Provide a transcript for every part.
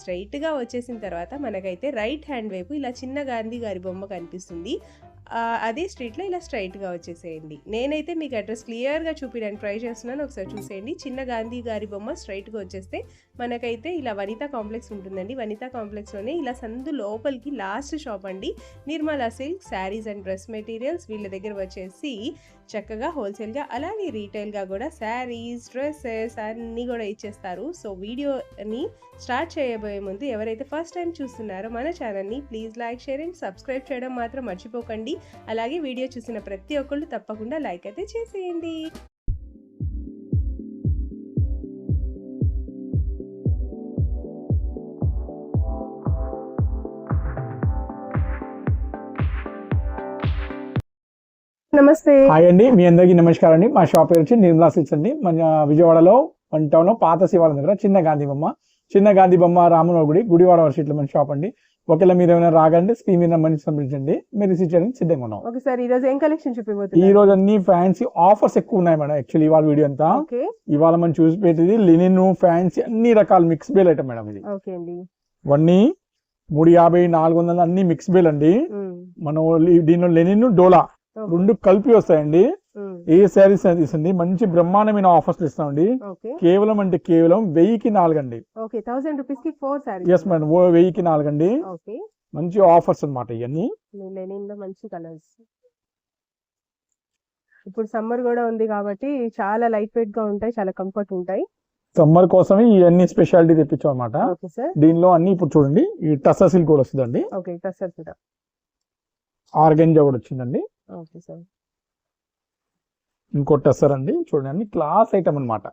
స్ట్రైట్గా వచ్చేసిన తర్వాత మనకైతే రైట్ హ్యాండ్ వైపు ఇలా చిన్న గాంధీ గారి బొమ్మ కనిపిస్తుంది. అదే స్ట్రీట్లో ఇలా స్ట్రైట్గా వచ్చేసేయండి. నేనైతే మీకు అడ్రస్ క్లియర్గా చూపించడానికి ట్రై చేస్తున్నాను. ఒకసారి చూసేయండి. చిన్న గాంధీ గారి బొమ్మ స్ట్రైట్గా వచ్చేస్తే మనకైతే ఇలా వనితా కాంప్లెక్స్ ఉంటుందండి. వనితా కాంప్లెక్స్లోనే ఇలా సందు లోపలికి లాస్ట్ షాప్ అండి. Nirmala silk saris and dress materials వీళ్ళ దగ్గర వచ్చేసి చక్కగా హోల్సేల్గా అలాగే రీటైల్గా కూడా శారీస్ డ్రెస్సెస్ అన్నీ కూడా ఇచ్చేస్తారు. సో వీడియోని స్టార్ట్ చేయబోయే ముందు ఎవరైతే ఫస్ట్ టైం చూస్తున్నారో మన ఛానల్ని please like share and subscribe చేయడం మాత్రం మర్చిపోకండి. అలాగే వీడియో చూసిన ప్రతి ఒక్కళ్ళు తప్పకుండా లైక్ అయితే చేసేయండి. నమస్తే. హాయ్ అండి మీ అందరికీ నమస్కారం అండి. మా షాప్ పేరు వచ్చి నిర్మలా సిల్క్స్ అండి. మన విజయవాడలో వన్ టౌన్లో పాత శివాలయం దగ్గర చిన్న గాంధీ బొమ్మ. చిన్న గాంధీ బొమ్మ రాముల గుడి గుడివాడ వర్షిట్లో మన షాప్ అండి. ఒకవేళ మీరు ఏమైనా రాగండి స్క్రీన్ మీద మంచి సంప్రదించండి. మీరు రిసీవ్ చేయడానికి సిద్ధంగా ఉన్నాం. ఓకే సార్ ఈ రోజు ఏం కలెక్షన్ ఈ చూపిపోతున్నారు రోజు అన్ని ఫ్యాన్సీ ఆఫర్స్ ఎక్కువ ఉన్నాయి మేడం. యాక్చువల్లీ ఇవాళ వీడియో అంతా. ఇవాళ మనం చూసి పెట్టేది లినిన్ ఫ్యాన్సీ అన్ని రకాల మిక్స్ బేల్ ఐటమ్ మేడం ఇది. ఓకే అండి. ఇవన్నీ మూడు యాభై నాలుగు వందలు అన్ని మిక్స్ బేల్ అండి. మనం ఈ- దీనిలో లెనిన్ డోలా. రెండు కలిపి వస్తాయండి. ఏ శారీస్ తీసింది మంచి బ్రహ్మాండమైన ఆఫర్స్ ఇస్తామండి. కేవలం అంటే కేవలం వెయ్యికి నాలుగండి. ఓకే థౌసండ్ రూపీస్కి ఫోర్ ఎస్ మేడం వెయ్యికి నాలుగండి. ఓకే. మంచి ఆఫర్స్ అన్నమాట ఇవన్నీ మంచి కలర్స్. ఇప్పుడు సమ్మర్ కూడా ఉంది కాబట్టి చాలా లైట్ వెయిట్గా ఉంటాయి చాలా కంఫర్ట్ ఉంటాయి. సమ్మర్ కోసమే ఇవన్నీ స్పెషాలిటీ తెప్పించాం అనమాట దీనిలో అన్ని ఇప్పుడు చూడండి. ఈ టస్సా సిల్క్ కూడా వస్తుందండి. ఓకే కూడా ఆర్గెంజా కూడా వచ్చిందండి. Okay sir. ఇంకో టస్సర్ అండి చూడండి క్లాస్ ఐటమ్ అన్నమాట.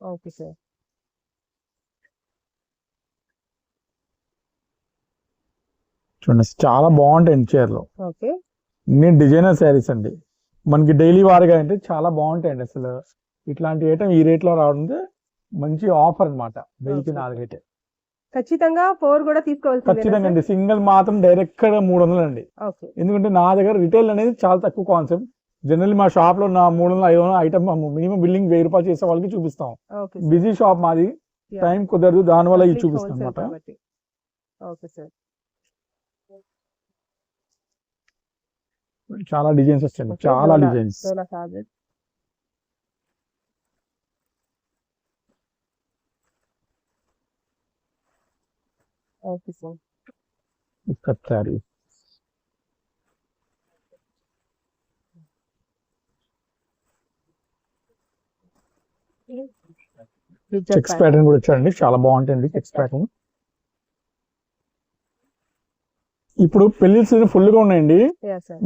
Okay sir. చూడండి చాలా బాగుంటాయి చీరలు. ఓకే. డిజైనర్ శారీస్ అండి. మనకి డైలీ వారిగా అంటే చాలా బాగుంటాయండి అసలు. ఇట్లాంటి ఐటమ్ ఈ రేట్లో రావడం మంచి ఆఫర్ అన్నమాట. వెయ్యికి. నాలుగైతే. ఖచ్చితంగా ఫోర్ కూడా ఖచ్చితంగా తీసుకోవాల్సింది అండి. సింగిల్ మాత్రం డైరెక్ట్ మూడు వందలు అండి ఎందుకంటే నా దగ్గర రిటైల్ అనేది చాలా తక్కువ కాన్సెప్ట్ జనరల్లీ మా షాప్లో నా మూడు వందల ఐదు వందల ఐటమ్ మినిమం బిల్లింగ్ వెయ్యి రూపాయలు చేసే వాళ్ళకి చూపిస్తాం. బిజీ షాప్ మాది. టైం కుదరదు దాని వల్ల ఇది చూపిస్తాం అనమాట చాలా డిజైన్స్ Okay, చాలా designs okay sir checks pattern కూడా వచ్చాడండి చాలా బాగుంటుంది చెక్స్ ప్యాటర్న్ ఇప్పుడు పెళ్ళి సీజన్ ఫుల్గా ఉన్నాయండి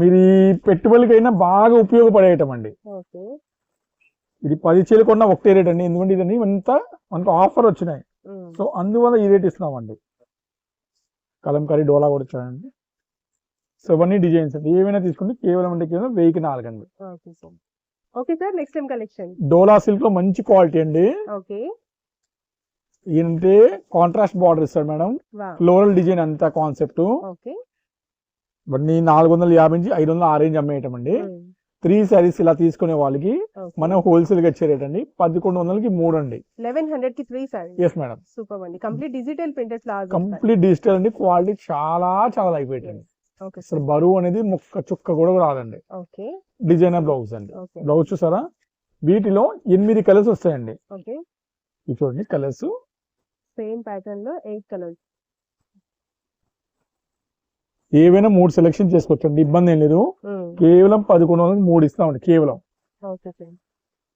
మీరు ఈ పెట్టుబడికైనా బాగా ఉపయోగపడే ఐటమ్ అండి ఇది పది చీరలు కొన్నా ఒకటే రేట్ అండి. ఎందుకంటే ఇదన్నీ ఇంత మనకు ఆఫర్ వచ్చినాయి. సో అందువల్ల ఈ రేట్ ఇస్తున్నామండి. కలంకారీ డోలా కూడా చూడండి. సో ఇవన్నీ డిజైన్స్ అండి ఏమైనా తీసుకుంటే కేవలం అంటే కేవలం వెయ్యికి నాలుగు అండి. Okay sir. Next time collection Dola సిల్క్లో మంచి క్వాలిటీ అండి. ఓకే. ఏంటంటే కాంట్రాస్ట్ బార్డర్ ఇస్తాడు మేడం. ఫ్లోరల్ డిజైన్ అంతా కాన్సెప్ట్ ఓకే. నాలుగు వందల యాభై నుంచి ఐదు వందల ఆరేంజ్ అమ్మేయటం అండి. త్రీ సారీస్ ఇలా తీసుకునే వాళ్ళకి మనం హోల్సేల్గా ఇచ్చే రేట్ అండి పదకొండు వందలకి మూడు అండి. లెవెన్ హండ్రెడ్కి three sari yes madam super అండి. Complete digital printed plaza complete digital అండి. క్వాలిటీ చాలా చాలా లైట్ వెయిట్ అండి. ఓకే అసలు సార్ బరువు అనేది ముక్క చుక్క కూడా రాదండి. ఓకే. డిజైనర్ బ్లౌజ్ అండి. బ్లౌజ్ చూసారా? వీటిలో ఎనిమిది కలర్స్ వస్తాయండి. ఓకే. చూడండి కలర్స్. సేమ్ ప్యాటర్న్లో ఎయిట్ కలర్స్. ఏవైనా మూడు సెలెక్షన్ చేసుకోవచ్చండి. ఇబ్బంది ఏం లేదు. కేవలం పదకొండు వందలకి మూడు ఇస్తామండి కేవలం.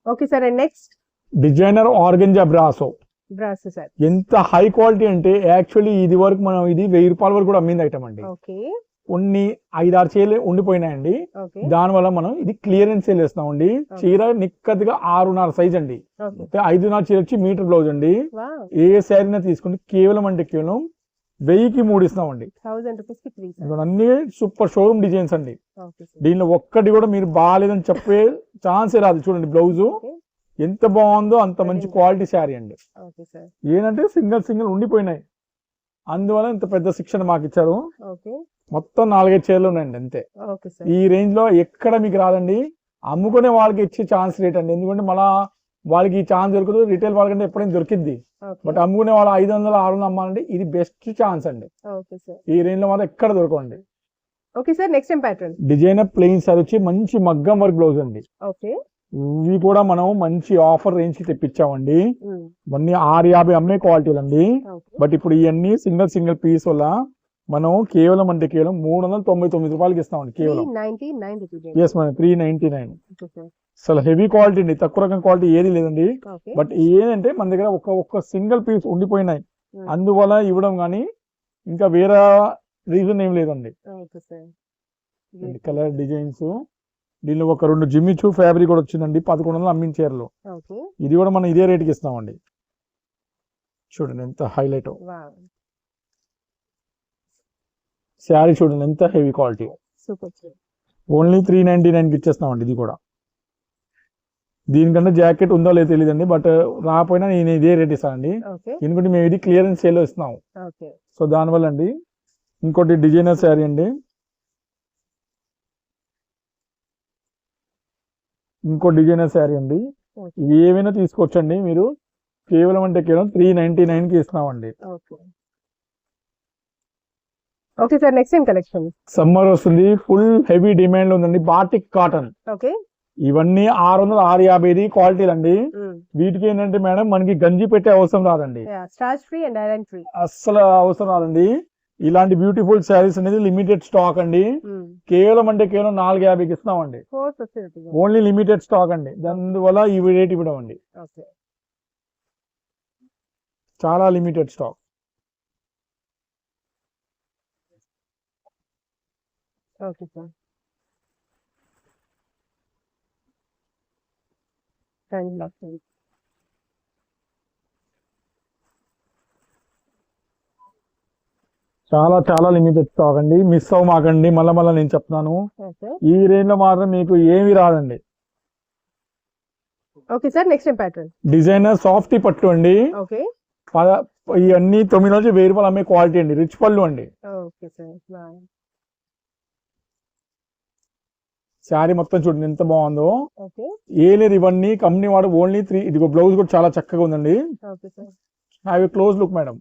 Okay sir. Next? Designer organza brasso. ఎంత హై క్వాలిటీ అంటే యాక్చువల్లీ ఇది వరకు మనం ఇది వెయ్యి రూపాయల వరకు కూడా అమ్మింది ఐటమ్ అండి. కొన్ని ఐదారు చీరలు ఉండిపోయినాయండి. ఓకే. దానివల్ల మనం ఇది క్లియరెన్స్ సేల్ చేస్తామండి చీర నిక్కదిగా ఆరున్నర సైజ్ అండి. ఐదున్నర చీర వచ్చి మీటర్ బ్లౌజ్ అండి. ఏ శారీనా తీసుకుంటే కేవలం అంటే కేవలం వెయ్యికి మూడు ఇస్తామండి. అన్ని సూపర్ షోరూమ్ డిజైన్స్ అండి. దీనిలో ఒక్కటి కూడా మీరు బాగాలేదని చెప్పే ఛాన్సే రాదు. చూడండి బ్లౌజు ఎంత బాగుందో అంత మంచి క్వాలిటీ శారీ అండి. ఏంటంటే సింగిల్ సింగిల్ ఉండిపోయినాయి. అందువల్ల ఇంత పెద్ద శిక్షణ మాకు ఇచ్చారు. మొత్తం నాలుగైదు చీరలు ఉన్నాయండి అంతే. ఈ రేంజ్లో ఎక్కడ మీకు రాదండి. అమ్ముకునే వాళ్ళకి ఇచ్చే ఛాన్స్ రేట్ అండి. ఎందుకంటే మళ్ళా వాళ్ళకి ఈ ఛాన్స్ దొరకదు రిటైల్ వాళ్ళకంటే ఎప్పుడైనా దొరికిద్ది ఓకే. బట్ అమ్ముకునే వాళ్ళు ఐదు వందలు ఆరు వందలు అమ్మాలంటే ఇది బెస్ట్ ఛాన్స్ అండి. ఈ రేంజ్లో మాత్రం ఎక్కడ దొరకండి okay sir next time pattern designer plain sir వచ్చి మంచి మగ్గం వర్క్ బ్లౌజ్ అండి. ఓకే. ఇవి కూడా మనం మంచి ఆఫర్ రేంజ్కి తెప్పించామండి. ఇవన్నీ ఆరు యాభై అమ్మే క్వాలిటీలు అండి బట్ ఇప్పుడు ఇవన్నీ సింగిల్ సింగిల్ పీస్ వల్ల మనం కేవలం అంటే కేవలం మూడు వందల తొంభై తొమ్మిది రూపాయలకి ఇస్తామండి కేవలం. ఎస్ త్రీ నైన్టీ నైన్ అసలు హెవీ క్వాలిటీ అండి. తక్కువ రకం క్వాలిటీ ఏది లేదండి. బట్ ఏంటంటే మన దగ్గర ఒక ఒక్క సింగిల్ పీస్ ఉండిపోయినాయి. Hmm. అందువల్ల ఇవ్వడం కానీ ఇంకా వేరే రీజన్ ఏం లేదండి. కలర్ డిజైన్స్ దీనిలో ఒక రెండు జిమ్మిచూ ఫ్యాబ్రిక్ కూడా వచ్చిందండి పదకొండు వందలు ఓకే ఇది కూడా మనం ఇదే రేట్కి ఇస్తామండి. చూడండి ఎంత హైలైట్ శారీ చూడండి ఎంత heavy quality only three ninety నైన్కి ఇచ్చేస్తామండి ఇది కూడా. దీనికంటే జాకెట్ ఉందో లేదో తెలియదండి బట్ రాకపోయినా నేను ఇదే రేట్ ఇస్తానండి. ఓకే. ఎందుకంటే మేము ఇది క్లియరెన్స్ సేల్లో ఇస్తున్నాం సో దానివల్ల అండి ఇంకోటి డిజైనర్ శారీ అండి. ఇంకో డిజైనర్ శారీ అండి. ఏమైనా తీసుకోవచ్చండి మీరు. కేవలం అంటే కేవలం త్రీ నైన్టీ నైన్కి ఇస్తున్నామండి. Okay. Okay sir next collection summer వస్తుంది ఫుల్ హెవీ డిమాండ్ ఉందండి బాటిక్ కాటన్ ఓకే. ఇవన్నీ ఆరు వందల ఆరు యాభై క్వాలిటీలు అండి వీటికి ఏంటంటే మేడం మనకి గంజి పెట్టే అవసరం రాదండి. అస్సలు అవసరం రాదండి. ఇలాంటి బ్యూటిఫుల్ శారీస్ అనేది లిమిటెడ్ స్టాక్ అండి. కేవలం అంటే కేవలం నాలుగు యాభైకి ఇస్తామండి ఓన్లీ లిమిటెడ్ స్టాక్ అండి. దానివల్ల ఈ రేట్ ఇవ్వడం అండి చాలా limited stock. Okay sir. Thank you చాలా చాలా లిమిటెడ్ స్టాక్ అండి మిస్ అవ్వమాకండి. మళ్ళీ మళ్ళీ నేను చెప్తున్నాను. ఈ రేంజ్లో మాత్రం మీకు ఏమీ రాదండి. Okay sir next time pattern designer soft పట్టు అండి. ఓకే. ఇవన్నీ తొమ్మిది నుంచి వెయ్యి రూపాయలు అమ్మే క్వాలిటీ అండి. రిచ్ పళ్ళు అండి. ఓకే సార్ శారీ మొత్తం చూడండి ఎంత బాగుందో. ఏ లేదు ఇవన్నీ కంపెనీ వాడు ఓన్లీ త్రీ ఇదిగో బ్లౌజ్ కూడా చాలా చక్కగా ఉందండి. Sir. Have close look madam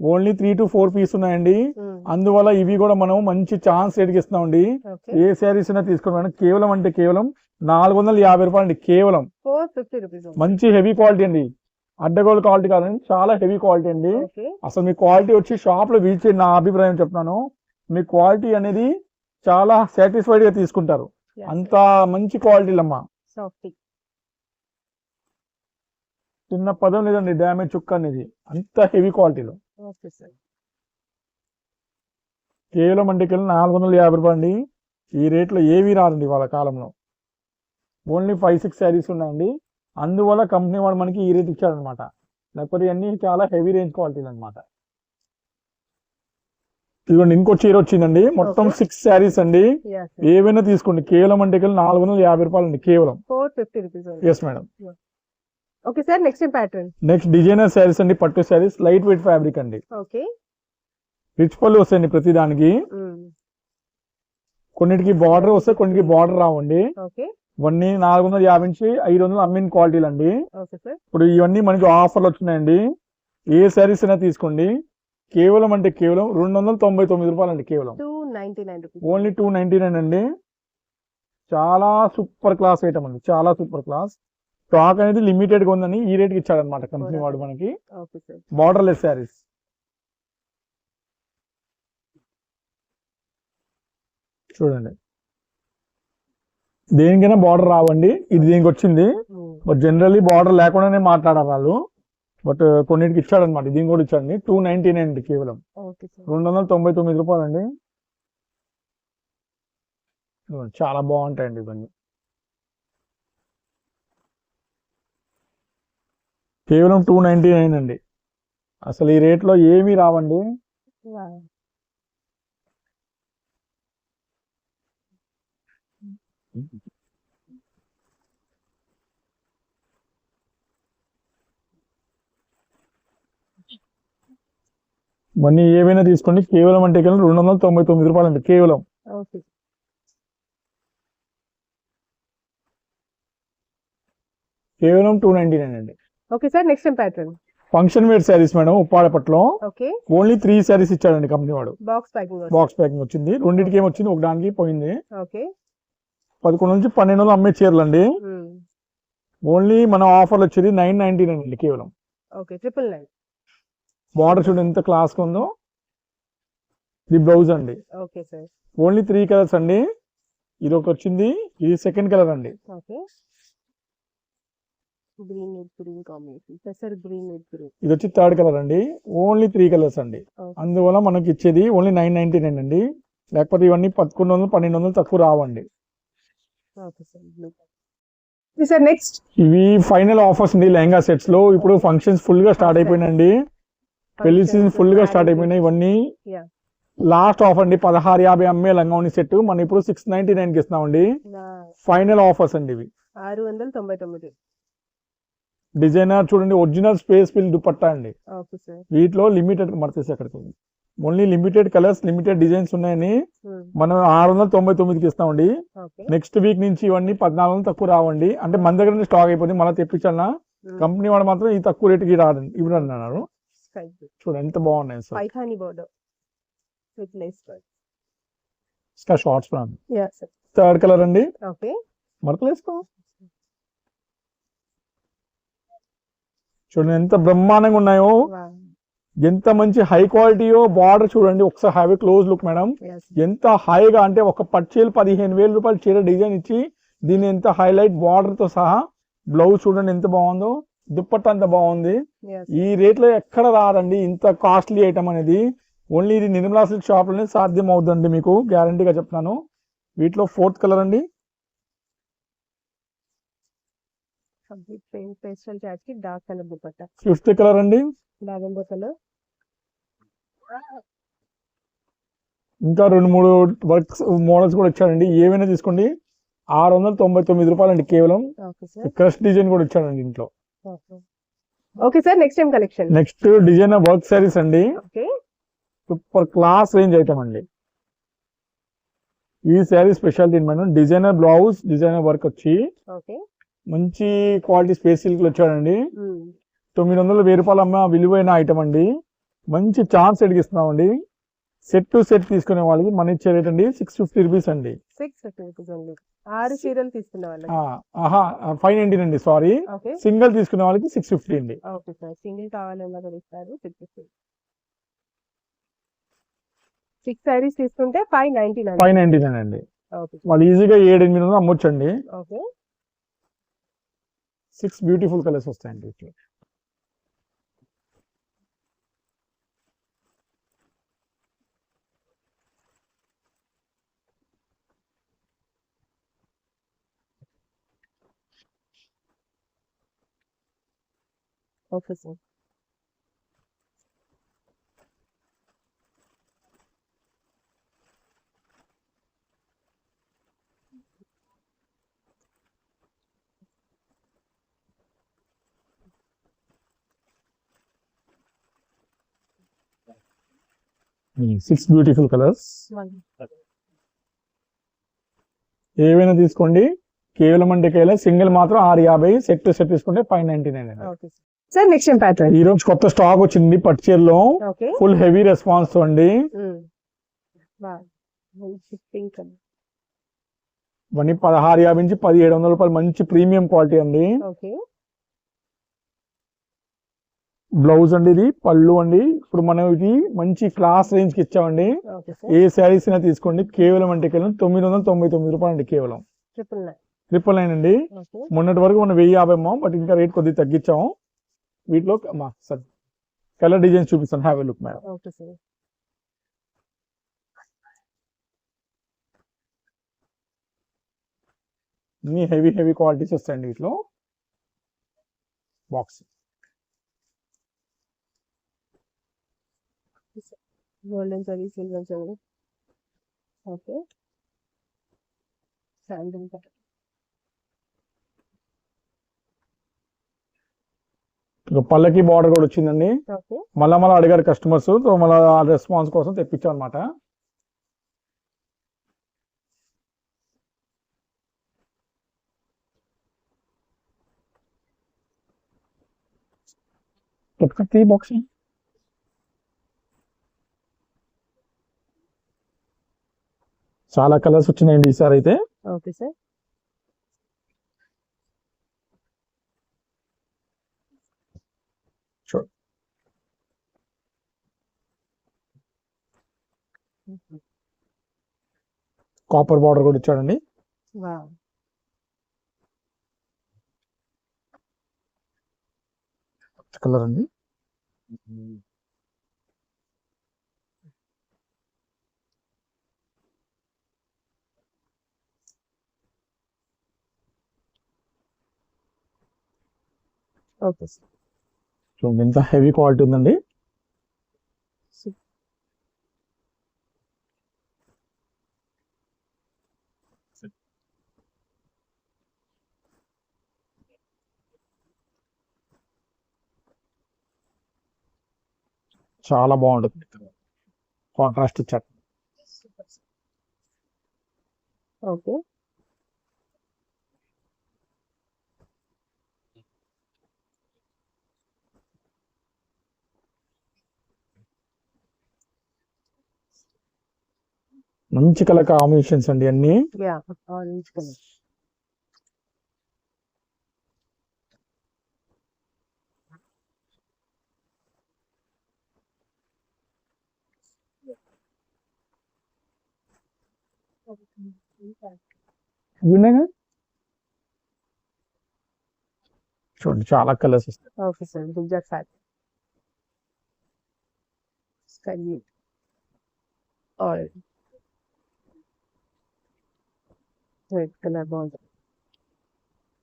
only three two four piece ఉన్నాయండి. అందువల్ల ఇవి కూడా మనం మంచి ఛాన్స్ రేట్కి ఇస్తున్నామండి. ఓకే. ఏ శారీస్ అయినా తీసుకోండి మేడం కేవలం అంటే కేవలం నాలుగు వందల యాభై రూపాయలు అండి కేవలం మంచి హెవీ క్వాలిటీ అండి. అడ్డగోలు క్వాలిటీ కాదండి చాలా హెవీ క్వాలిటీ అండి. అసలు మీ క్వాలిటీ వచ్చి షాప్లో వీచ్ నా అభిప్రాయం చెప్తున్నాను. మీ క్వాలిటీ అనేది చాలా సాటిస్ఫైడ్గా తీసుకుంటారు. అంత మంచి క్వాలిటీలు అమ్మా సాఫ్టీ చిన్న పదం లేదండి డ్యామేజ్ చుక్క అనేది. అంత హెవీ క్వాలిటీలో కేవలం అంటే కేవలం నాలుగు వందల యాభై రూపాయలు అండి ఈ రేట్లో ఏవీ రాదండి వాళ్ళ కాలంలో. ఓన్లీ ఫైవ్ సిక్స్ శారీస్ ఉన్నాయండి. అందువల్ల కంపెనీ వాడు మనకి ఈ రేట్ ఇచ్చాడనమాట లేకపోతే ఇవన్నీ చాలా హెవీ రేంజ్ క్వాలిటీలు అనమాట ఇదిగోండి ఇంకో చీర వచ్చిందండి. మొత్తం. సిక్స్ శారీస్ అండి. ఏవైనా తీసుకోండి. కేవలం అంటే నాలుగు వందల యాభై రూపాయలు అండి కేవలం. Four fifty rupees yes madam okay sir next pattern next designer saris అండి పట్టు శారీస్ లైట్ వెయిట్ ఫ్యాబ్రిక్ అండి. ఓకే రిచ్ పళ్ళు వస్తాయండి ప్రతి దానికి. కొన్నిటికి బార్డర్ వస్తే కొన్నిటికి బార్డర్ రావండి. ఇవన్నీ నాలుగు వందల యాభై నుంచి ఐదు వందలు అమ్మిన క్వాలిటీలు అండి ఇప్పుడు ఇవన్నీ మనకి ఆఫర్లు వచ్చినాయండి. ఏ శారీస్ అయినా తీసుకోండి. కేవలం అంటే కేవలం రెండు వందల తొంభై తొమ్మిది రూపాయలు అండి కేవలం ఓన్లీ టూ నైన్టీ నైన్ అండి. చాలా సూపర్ క్లాస్ ఐటమ్ అండి చాలా సూపర్ క్లాస్. స్టాక్ అనేది లిమిటెడ్గా ఉందని ఈ రేట్కి ఇచ్చాడనమాట కంపెనీ వాడు మనకి. Borderless saris. చూడండి. దేనికైనా బార్డర్ రావండి ఇది దీనికి వచ్చింది జనరల్లీ బార్డర్ లేకుండానే మాట్లాడారు వాళ్ళు. బట్ కొన్నిటికి ఇచ్చాడనమాట. దీని కూడా ఇచ్చాడండి టూ నైన్టీ నైన్ కేవలం. Okay sir. రెండు వందల తొంభై తొమ్మిది రూపాయలు అండి చాలా బాగుంటాయండి ఇవన్నీ. కేవలం టూ నైన్టీ నైన్ అండి. అసలు ఈ రేట్లో ఏమీ రావండి. ఇవన్నీ ఏవైనా తీసుకోండి. కేవలం అంటే కేవలం రెండు వందల తొంభై తొమ్మిది రూపాయలు అండి కేవలం కేవలం టూ నైన్టీ నైన్ అండి. Okay sir next pattern. Function wear saris madam ఉప్పాడపట్లో. Okay. Only three saris ఇచ్చాడండి కంపెనీ వాడు. బాక్స్ ప్యాకింగ్ బాక్స్ ప్యాకింగ్ వచ్చింది. రెండింటికి ఏమి వచ్చింది? ఒక దానికి పోయింది. ఓకే. పదకొండు నుంచి పన్నెండు వందలు అమ్మే చీరలు అండి ఓన్లీ మన ఆఫర్లు వచ్చేది నైన్ నైన్టీ నైన్ అండి కేవలం. Okay triple nine. బార్డర్ చూడండి ఎంత క్లాస్ ఉందో? ఇది బ్లౌజ్ అండి. Okay sir only three colours అండి. ఇది ఒకటి వచ్చింది ఇది సెకండ్ కలర్ అండి. Okay green with green combination పెసర్ green with green ఇది వచ్చి థర్డ్ కలర్ అండి. ఓన్లీ త్రీ కలర్స్ అండి. అందువల్ల మనకి ఇచ్చేది ఓన్లీ నైన్ నైన్టీ నైన్ అండి. లేకపోతే ఇవన్నీ పదకొండు వందలు పన్నెండు వందలు తక్కువ రావండి. సార్ నెక్స్ట్ ఇవి ఫైనల్ ఆఫర్స్ అండి లెహంగా సెట్స్లో. ఇప్పుడు ఫంక్షన్స్ ఫుల్గా స్టార్ట్ అయిపోయినండి పెళ్ళి సీజన్ ఫుల్గా స్టార్ట్ అయిపోయినాయి ఇవన్నీ. లాస్ట్ ఆఫర్ అండి పదహారు యాభై అమ్మే లంగావని సెట్ మనం ఇప్పుడు సిక్స్ నైన్టీ నైన్కి ఇస్తున్నామండి. ఫైనల్ ఆఫర్స్ అండి ఇవి. ఆరు వందల తొంభై తొమ్మిది. డిజైనర్ చూడండి ఒరిజినల్ స్పేస్ ఫిల్ దుపట్టా అండి. వీటిలో లిమిటెడ్ మడతేసి అక్కడికి only limited colours limited designs ఉన్నాయని మనం ఆరు వందల తొంభై తొమ్మిదికి ఇస్తామండి. నెక్స్ట్ వీక్ నుంచి ఇవన్నీ పద్నాలుగు వందలు తక్కువ రావండి. అంటే మన దగ్గర నుంచి స్టాక్ అయిపోయింది మళ్ళీ తెప్పించాలన్నా కంపెనీ వాడు మాత్రం ఈ తక్కువ రేటుకి రాదండి ఇవ్వరు అన్నారు చూడండి ఎంత బాగున్నాయి sir Paithani border with work ఇంకా షార్ట్స్ ప్లాన్ యా సార్ థర్డ్ కలర్ అండి. ఓకే మడతలు వేసుకో. చూడండి ఎంత బ్రహ్మాండంగా ఉన్నాయో. ఎంత మంచి హై క్వాలిటీయో బార్డర్ చూడండి ఒకసారి హ్యావ్ క్లోజ్ లుక్ మేడం ఎంత హాయిగా అంటే ఒక పచ్చేలు పదిహేను వేల రూపాయలు చీర డిజైన్ ఇచ్చి దీన్ని ఎంత హైలైట్ బార్డర్తో సహా. బ్లౌజ్ చూడండి ఎంత బాగుందో. దుప్పట్ట అంత బాగుంది. ఈ రేట్లో ఎక్కడ రాదండి ఇంత కాస్ట్లీ ఐటమ్ అనేది. ఓన్లీ ఇది నిర్మలా సిల్క్ షాప్లోనే సాధ్యం అవుతుందండి మీకు గ్యారంటీగా చెప్తున్నాను. వీటిలో ఫోర్త్ కలర్ అండి. ఫిఫ్త్ కలర్ అండి. ఇంకా రెండు మూడు వర్క్స్ మోడల్స్ కూడా ఇచ్చాడండి. ఏవైనా తీసుకోండి. ఆరు వందల తొంభై తొమ్మిది రూపాయలు అండి కేవలం క్రష్ డిజైన్ కూడా ఇచ్చాడండి ఇంట్లో. Okay. Sir next time collection next design work saris అండి. సూపర్ క్లాస్ రేంజ్ ఐటమ్ అండి. ఈ sari speciality madam designer blouse designer work వచ్చి మంచి క్వాలిటీ స్పేస్ సిల్క్ వచ్చాడండి తొమ్మిది వందల వెయ్యి రూపాయలు అమ్మ విలువైన ఐటమ్ అండి. మంచి ఛాన్స్ ఎడిగిస్తున్నామండి సెట్ టు సెట్ తీసుకునే వాళ్ళకి మన ఇచ్చే రేట్ అండి. సిక్స్ ఫిఫ్టీ రూపీస్ అండి. సిక్స్ రూపీస్ ఆరు చీరలు వాళ్ళకి? ఆహా ఫైవ్ నైన్టీన్ అండి సారీ ఓకే సింగిల్ తీసుకునే వాళ్ళకి సిక్స్ ఫిఫ్టీ అండి. ఓకే సార్ సింగిల్ కావాలన్నా కూడా ఇస్తారు సిక్స్ సిక్స్ సారీస్ తీసుకుంటే five ninety nine five ninety nine అండి వాళ్ళు ఈజీగా ఏడు ఎనిమిది వందలు అమ్మొచ్చండి. ఓకే సిక్స్ బ్యూటిఫుల్ కలర్స్ వస్తాయండి. Okay sir six beautiful colours ఏవైనా తీసుకోండి. కేవలం అంటే కేవలం సింగిల్ మాత్రం ఆరు యాభై సెట్ సెట్ తీసుకుంటే five ninety nine sir next pattern ఈ రోజు కొత్త స్టాక్ వచ్చింది పట్టు చీరలో ఫుల్ హెవీ రెస్పాన్స్ అండి. కలర్ ఇవన్నీ పదహారు యాభై నుంచి పదిహేడు వందల రూపాయలు మంచి ప్రీమియం క్వాలిటీ అండి. బ్లౌజ్ అండి ఇది పళ్ళు అండి. ఇప్పుడు మనం ఇది మంచి క్లాస్ రేంజ్కి ఇచ్చామండి. ఏ శారీస్ అయినా తీసుకోండి. కేవలం అంటే కేవలం తొమ్మిది వందల తొంభై తొమ్మిది రూపాయలు అండి కేవలం. ట్రిపుల్ నైన్ అండి. మొన్నటి వరకు మనం వెయ్యి యాభై అమ్మాం బట్ ఇంకా రేట్ కొద్దిగా తగ్గించాము వీటిలో మా సార్ కలర్ డిజైన్స్ చూపిస్తాను have look madam okay sir అన్ని హెవీ హెవీ క్వాలిటీస్ వస్తాయండి వీటిలో box golden zari silver zari okay sandal colour పళ్ళకి బార్డర్ కూడా వచ్చిందండి. మళ్ళా మళ్ళీ అడిగారు కస్టమర్స్ సో మళ్ళీ ఆ రెస్పాన్స్ కోసం తెప్పించాం అనమాట బాక్స్ చాలా కలర్స్ వచ్చినాయండి ఈసారి అయితే. ఓకే సార్ కాపర్ బార్డర్ కూడా ఇచ్చాడండి. కలర్ అండి. Okay sir. చూడండి ఎంత హెవీ క్వాలిటీ ఉందండి. చాలా బాగుంటుంది. కాంట్రాస్ట్ ఇచ్చాడు ఓకే. మంచి కలర్ కాంబినేషన్స్ అండి అన్ని. యా ఆరెంజ్ కలర్ ఇవి ఉన్నాయి కదా? చూడండి చాలా కలర్స్ వస్తాయి. Okay sir Gujarat fat sky blue orange red colour బాగుంటుంది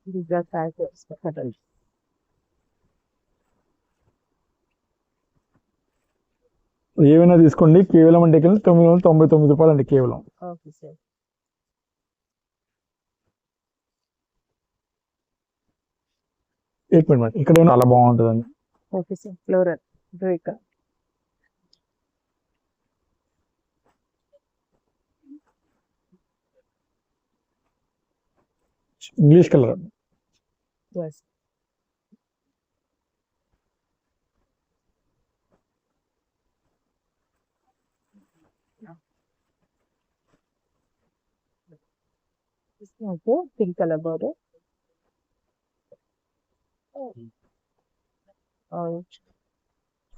గుజరాత్ ఫ్యాట్ కట్టండి ఏమైనా తీసుకోండి. కేవలం అంటే కింద తొమ్మిది వందల తొంభై తొమ్మిది రూపాయలు అండి కేవలం. ఓకే సార్ ఎయిట్ మినిట్ ఇక్కడ ఏమైనా చాలా బాగుంటుందండి ఓకే సార్ ఫ్లోరల్ బ్రేక్ ఇంగ్లీష్ కలర్ అండి yes okay pink colour border orange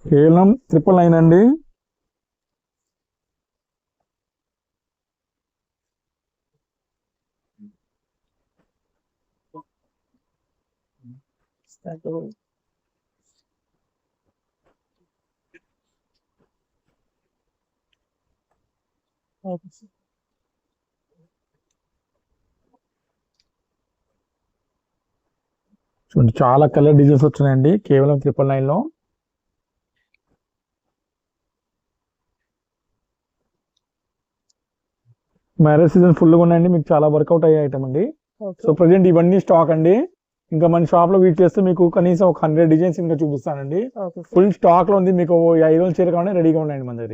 కేవలం ట్రిపుల్ నైన్ అండి. ఓకే సార్ చూడండి చాలా కలర్ డిజైన్స్ వచ్చినాయండి కేవలం ట్రిపుల్ నైన్లో. మ్యారేజ్ సీజన్ ఫుల్గా ఉన్నాయండి మీకు చాలా వర్కౌట్ అయ్యే ఐటమ్ అండి. సో ప్రజెంట్ ఇవన్నీ స్టాక్ అండి. ఇంకా మన షాప్లో వీట్ చేస్తే మీకు కనీసం ఒక హండ్రెడ్ డిజైన్స్ ఇంకా చూపిస్తానండి. ఫుల్ స్టాక్లో ఉంది మీకు ఐదు రోజులు చీర రెడీగా ఉన్నాయండి మన దగ్గర